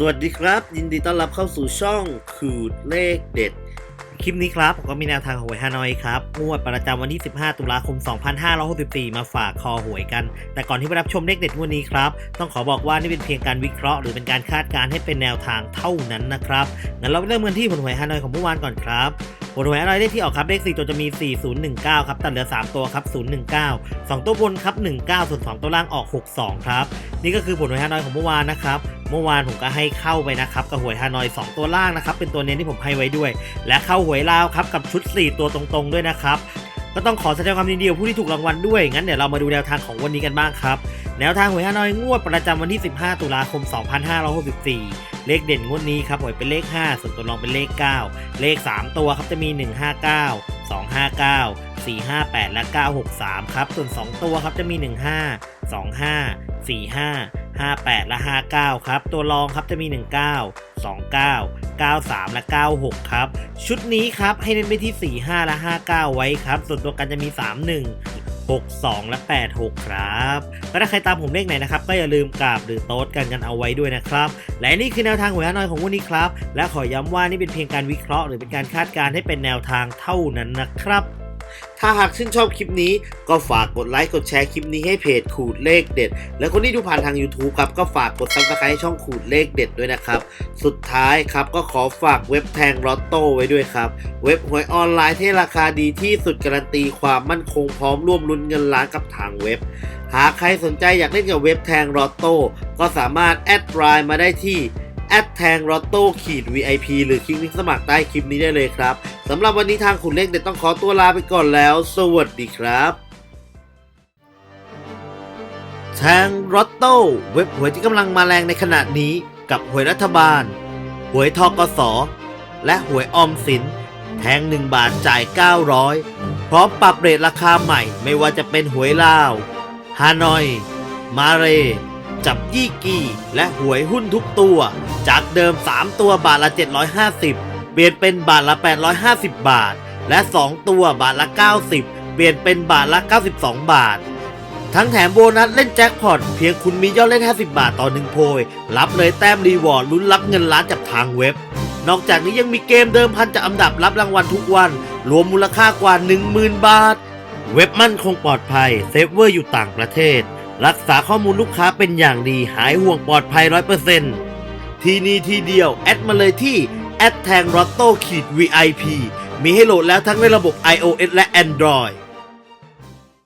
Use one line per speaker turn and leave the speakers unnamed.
สวัสดีครับ ยินดีต้อนรับเข้าสู่ช่องขูดเลขเด็ด คลิปนี้ครับ ผมก็มีแนวทางหวยฮานอยครับ งวดประจำวันที่ 15 ตุลาคม 2564 มาฝากคอหวยกัน แต่ก่อนที่ไปรับชมเลขเด็ดงวดนี้ครับ ต้องขอบอกว่านี่เป็นเพียงการวิเคราะห์หรือเป็นการคาดการณ์ให้เป็นแนวทางเท่านั้นนะครับงั้นเราไปเริ่มกันที่ผลหวยฮานอยของเมื่อวานก่อนครับ ผลหวยฮานอยเลขที่ออกครับเลข4ตัวจะมี 4019 ครับตัดเหลือ 3 ตัวครับ 019 2 ตัวบนครับ 19 ส่วน 2 ตัวล่างออก 62 ครับ นี่ก็คือผลหวยฮานอยของเมื่อวานนะครับเมื่อวานผมก็ให้เข้าไปนะครับกับหวยฮานอย 2 ตัวล่างนะครับเป็นตัวเน้นที่ผมให้ไว้ด้วย และเข้าหวยลาวครับกับชุด 4 ตัวตรงๆ ด้วยนะครับก็ต้องขอแสดงความยินดีกับผู้ที่ถูกรางวัลด้วยงั้นเดี๋ยวเรามาดูแนวทางของวันนี้กันบ้างครับ แนวทางหวยฮานอยงวดประจำวันที่ 15 ตุลาคม 2564 เลขเด่นงวดนี้ครับหวยเป็นเลข 5 ส่วนตัวรองเป็นเลข 9 เลข 3 ตัวครับจะมี 159 259 458 และ 963 ครับ ส่วน 2 ตัวครับจะมี 15 25 45 58 และ 59 ครับ ตัวรองครับจะมี 19 29 93 และ 96 ครับ ชุดนี้ครับให้เน้นไปที่ 45 และ 59 ไว้ครับ ส่วนตัวกันจะมี 31 62 และ 86 ครับก็ถ้าใครตามผมเลขไหนนะครับ ก็อย่าลืมกราบหรือโต๊ดกันกันเอาไว้ด้วยนะครับ และนี่คือแนวทางหวยฮานอยของวันนี้ครับ และขอย้ำว่านี่เป็นเพียงการวิเคราะห์หรือเป็นการคาดการณ์ให้เป็นแนวทางเท่านั้นนะครับ ถ้าหากชื่นชอบคลิปนี้ ก็ฝากกดไลค์กดแชร์คลิปนี้ให้เพจขูดเลขเด็ด และคนที่ดูผ่านทาง YouTube ครับก็ฝากกดซับสไครต์ให้ช่องขูดเลขเด็ดด้วยนะครับ สุดท้ายครับก็ขอฝากเว็บแทงลอตโต้ไว้ด้วยครับ เว็บหวยออนไลน์ที่ราคาดีที่สุดการันตีความมั่นคงพร้อมร่วมลุ้นเงินล้านกับทางเว็บ หากใครสนใจอยากเล่นกับเว็บแทงลอตโต้ก็สามารถแอดไลน์มาได้ที่ แอดแทงลอตโต้ขีด VIP หรือคลิกลิงก์สมัครใต้คลิปนี้ได้เลยครับสำหรับวันนี้ทางขุนเลขเด็ดต้องขอตัวลาไปก่อนแล้ว สวัสดีครับแทงรอตโต้เว็บหวยที่กำลังมาแรงในขณะนี้ กับหวยรัฐบาล หวยทกส และหวยออมสิน แทง 1 บาทจ่าย 900 พร้อมปรับเรทราคาใหม่ไม่ว่าจะเป็นหวยลาว ฮานอย มาเร จับยี่กีและหวยหุ้นทุกตัว จากเดิม 3 ตัวบาทละ 750 เปลี่ยนเป็นบาทละ 850 บาท และ 2 ตัวบาทละ 90 เปลี่ยนเป็นบาทละ 92 บาท ทั้งแถมโบนัสเล่นแจ็คพอตเพียงคุณมียอดเล่น 50 บาทต่อหนึ่งโพย รับเลยแต้มรีวอร์ดลุ้นรับเงินล้านจากทางเว็บ นอกจากนี้ยังมีเกมเดิมพันจากอันดับรับรางวัลทุกวัน รวมมูลค่ากว่า 10,000 บาท เว็บมั่นคงปลอดภัยเซฟเวอร์อยู่ต่างประเทศ รักษาข้อมูลลูกค้าเป็นอย่างดีหายห่วงปลอดภัยร้อยเปอร์เซนต์ที่นี่ที่เดียว แอดมาเลยที่แอดแทงรอตโต้ขีด VIP มีให้โหลดแล้วทั้งในระบบ iOS และ Android